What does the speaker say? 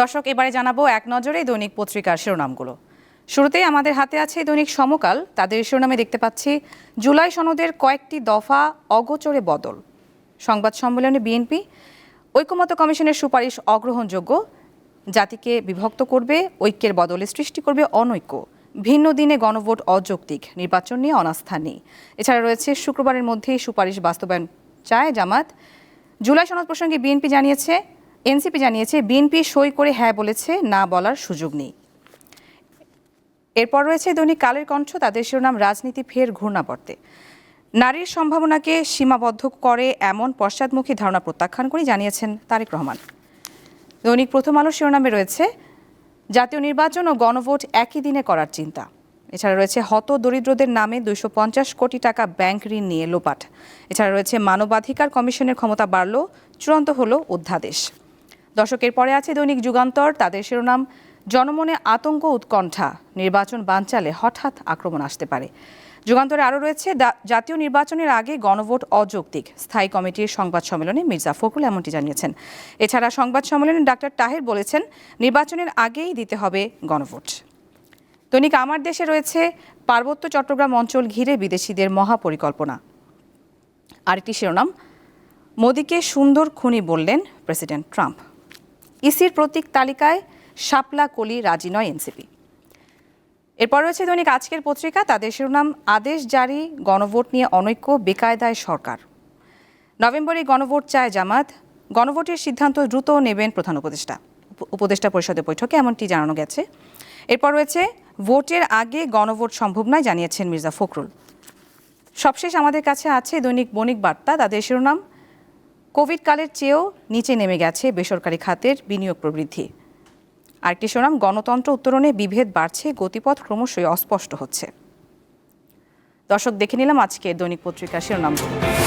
দর্শক, এবারে জানাব এক নজরে দৈনিক পত্রিকার শিরোনামগুলো। শুরুতেই আমাদের হাতে আছে দৈনিক সমকাল। তাদের শিরোনামে দেখতে পাচ্ছি, জুলাই সনদের কয়েকটি দফা অগোচরে বদল। সংবাদ সম্মেলনে বিএনপি ঐক্যমত কমিশনের সুপারিশ অগ্রহণযোগ্য। জাতিকে বিভক্ত করবে, ঐক্যের বদলে সৃষ্টি করবে অনৈক্য। ভিন্ন দিনে গণভোট অযৌক্তিক, নির্বাচন নিয়ে অনাস্থা নেই। এছাড়া রয়েছে, শুক্রবারের মধ্যেই সুপারিশ বাস্তবায়ন চায় জামাত। জুলাই সনদ প্রসঙ্গে বিএনপি জানিয়েছে এনসিপি জানিয়েছে, বিএনপি সই করে হ্যাঁ বলেছে, না বলার সুযোগ নেই। এরপর রয়েছে দৈনিক কালের কণ্ঠ, তাদের শিরোনাম, রাজনীতি ফের ঘূর্ণাবর্তে। নারীর সম্ভাবনাকে সীমাবদ্ধ করে এমন পশ্চাদমুখী ধারণা প্রত্যাখ্যান করে জানিয়েছেন তারেক রহমান। দৈনিক প্রথম আলো শিরোনামে রয়েছে, জাতীয় নির্বাচন ও গণভোট একই দিনে করার চিন্তা। এছাড়া রয়েছে, হত দরিদ্রদের নামে দুইশো পঞ্চাশ কোটি টাকা ব্যাংক ঋণ নিয়ে লোপাট। এছাড়া রয়েছে, মানবাধিকার কমিশনের ক্ষমতা বাড়ল, চূড়ান্ত হলো অধ্যাদেশ দর্শকের পরে আছে দৈনিক যুগান্তর, তাদের শিরোনাম, জনমনে আতঙ্ক উৎকণ্ঠা, নির্বাচন বানচালে হঠাৎ আক্রমণ আসতে পারে। যুগান্তরে আরও রয়েছে জাতীয় নির্বাচনের আগে গণভোট অযৌক্তিক, স্থায়ী কমিটির সংবাদ সম্মেলনে মির্জা ফখরুল এমনটি জানিয়েছেন। এছাড়া সংবাদ সম্মেলনে ডাক্তার তাহের বলেছেন, নির্বাচনের আগেই দিতে হবে গণভোট। দৈনিক আমার দেশে রয়েছে, পার্বত্য চট্টগ্রাম অঞ্চল ঘিরে বিদেশিদের মহাপরিকল্পনা। আরেকটি শিরোনাম, মোদীকে সুন্দর খুনি বললেন প্রেসিডেন্ট ট্রাম্প। ইসির প্রতীক তালিকায় শাপলা কলি রাজি নয় এনসিপি। এরপর রয়েছে দৈনিক আজকের পত্রিকা, তাদের শিরোনাম, আদেশ জারি, গণভোট নিয়ে অনৈক্য, বেকায়দায় সরকার। নভেম্বরে গণভোট চায় জামাত, গণভোটের সিদ্ধান্ত দ্রুত নেবেন প্রধান উপদেষ্টা। উপ- উপদেষ্টা পরিষদের বৈঠকে এমনটি জানানো গেছে। এরপর রয়েছে, ভোটের আগে গণভোট সম্ভব নয়, জানিয়েছেন মির্জা ফখরুল। সবশেষ আমাদের কাছে আছে দৈনিক বণিক বার্তা, তাদের শিরোনাম কোভিড কালের চেয়েও নিচে নেমে গেছে বেসরকারি খাতের বিনিয়োগ প্রবৃদ্ধি। আরেকটি সুনাম, গণতন্ত্র উত্তরণে বিভেদ বাড়ছে, গতিপথ ক্রমশই অস্পষ্ট হচ্ছে। দর্শক, দেখে নিলাম আজকে দৈনিক পত্রিকার শিরোনামগুলো।